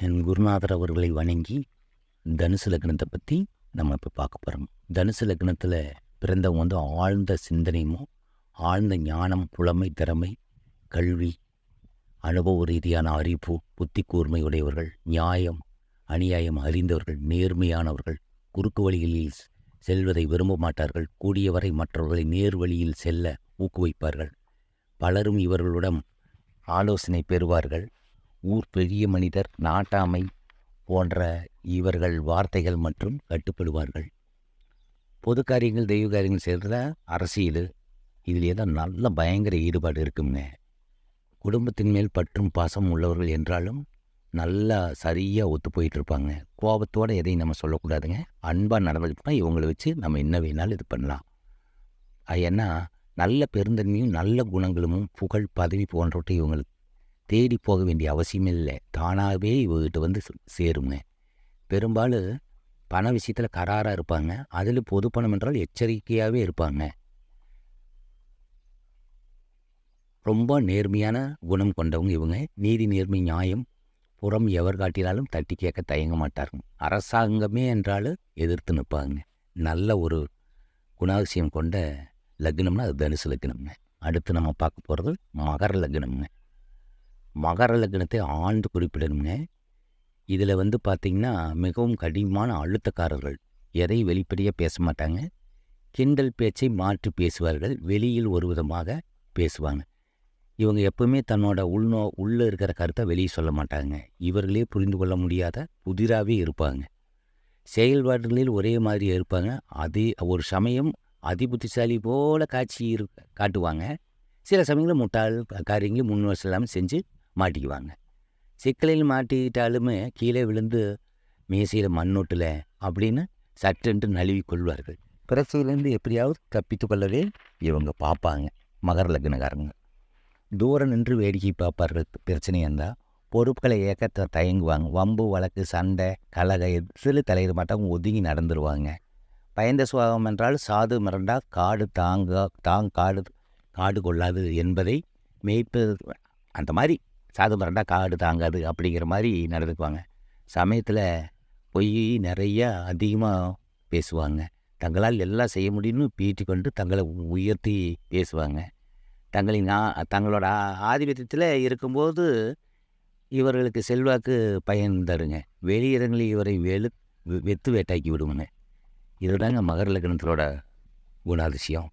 என் குருநாதர் அவர்களை வணங்கி தனுசு லக்னத்தை பற்றி நம்ம இப்போ பார்க்க போகிறோம் தனுசு லக்னத்தில் பிறந்தவங்க வந்து ஆழ்ந்த சிந்தனையும் ஆழ்ந்த ஞானம் புலமை திறமை கல்வி அனுபவ ரீதியான அறிவு புத்தி கூர்மை உடையவர்கள் நியாயம் அநியாயம் அறிந்தவர்கள் நேர்மையானவர்கள் குறுக்கு வழிகளில் செல்வதை விரும்ப மாட்டார்கள் கூடியவரை மற்றவர்களை நேர் வழியில் செல்ல ஊக்குவிப்பார்கள். பலரும் இவர்களிடம் ஆலோசனை பெறுவார்கள். ஊர் பெரிய மனிதர் நாட்டாமை போன்ற இவர்கள் வார்த்தைகள் மற்றும் கட்டுப்படுவார்கள். பொது காரியங்கள் தெய்வ காரியங்கள் செய்கிறத அரசியல். இதிலே தான் நல்ல பயங்கர ஈடுபாடு இருக்குங்க குடும்பத்தின் மேல் பற்றும் பாசம் உள்ளவர்கள் என்றாலும் நல்லா சரியாக ஒத்து போயிட்டு இருப்பாங்க கோபத்தோடு எதையும் நம்ம சொல்லக்கூடாதுங்க. அன்பாக நடந்துக்கிட்டோம்னா இவங்களை வச்சு நம்ம என்ன வேணாலும் இது பண்ணலாம். அது ஏன்னா நல்ல பெருந்தன்மையும் நல்ல குணங்களும் புகழ் பதவி போன்றவற்றை இவங்களுக்கு தேடி போக வேண்டிய அவசியமே இல்லை தானாகவே இவகிட்ட வந்து சே- சேருங்க. பெரும்பாலும் பண விஷயத்தில் கராராக இருப்பாங்க. அதில் பொது பணம் என்றால் எச்சரிக்கையாகவே இருப்பாங்க. ரொம்ப நேர்மையான குணம் கொண்டவங்க இவங்க. நீதி நேர்மை நியாயம் புறம் எவர் காட்டினாலும் தட்டி கேட்க தயங்க மாட்டார்கள். அரசாங்கமே என்றாலும் எதிர்த்து நிற்பாங்க. நல்ல ஒரு குணாதிசயம் கொண்ட லக்னம்னா அது தனுசு லக்னம்ங்க. அடுத்து நம்ம பார்க்க போகிறது மகர லக்னம்ங்க. மகர லக்னத்தை ஆழ்ந்து குறிப்பிடணுங்க இதில் வந்து பார்த்திங்கன்னா மிகவும் கடினமான அழுத்தக்காரர்கள். எதை வெளிப்படையாக பேச மாட்டாங்க. கிண்டல் பேச்சை மாற்றி பேசுவார்கள். வெளியில் ஒரு விதமாக பேசுவாங்க. இவங்க எப்பவுமே தன்னோட உள்நோ உள்ளே இருக்கிற கருத்தை வெளியே சொல்ல மாட்டாங்க. இவர்களே புரிந்து கொள்ள முடியாத புதிராகவே இருப்பாங்க. செயல்பாடுகளில் ஒரே மாதிரி இருப்பாங்க. அது ஒரு சமயம் அதிபுத்திசாலி போல காட்சி இரு காட்டுவாங்க. சில சமயங்களில் முட்டாள் காரியங்களும் முன் இல்லாமல் செஞ்சு மாட்டிக்குவாங்க. சிக்கலில் மாட்டிக்கிட்டாலுமே கீழே விழுந்து மேசையில் மண்ணோட்டில் அப்படின்னு சட்டென்று நழுவி கொள்வார்கள். பிரசவிலேருந்து எப்படியாவது தப்பித்து கொள்ளவே இவங்க பார்ப்பாங்க மகர லக்னக்காரங்க. தூரம் நின்று வேடிக்கை பார்ப்பார்கள் பிரச்சனை இருந்தால் பொறுப்புகளை ஏற்க தயங்குவாங்க. வம்பு வழக்கு சண்டை கலக எதில் தலையிட மாட்டாங்க ஒதுங்கி நடந்துருவாங்க. பயந்த சுபாவம் என்றால் சாது மிரண்டா காடு தாங்க தாங் காடு காடு கொள்ளாது என்பதை மெய்ப்பது அந்த மாதிரி சாது பரண்டா காடு தாங்காது அப்படிங்கிற மாதிரி நடந்துக்குவாங்க. சமயத்தில் பொய் நிறையா அதிகமாக பேசுவாங்க. தங்களால் எல்லாம் செய்ய முடியும்னு பீட்டி கொண்டு தங்களை உயர்த்தி பேசுவாங்க. தங்களின் தங்களோட ஆதிபத்தியத்தில் இருக்கும்போது இவர்களுக்கு செல்வாக்கு பயன் தருங்க. வெளியிடங்களில் இவரை வெளு வெ- வெத்து வேட்டாக்கி விடுவாங்க இதுதாங்க மகர லக்னத்திலோட குணாதிசயம்.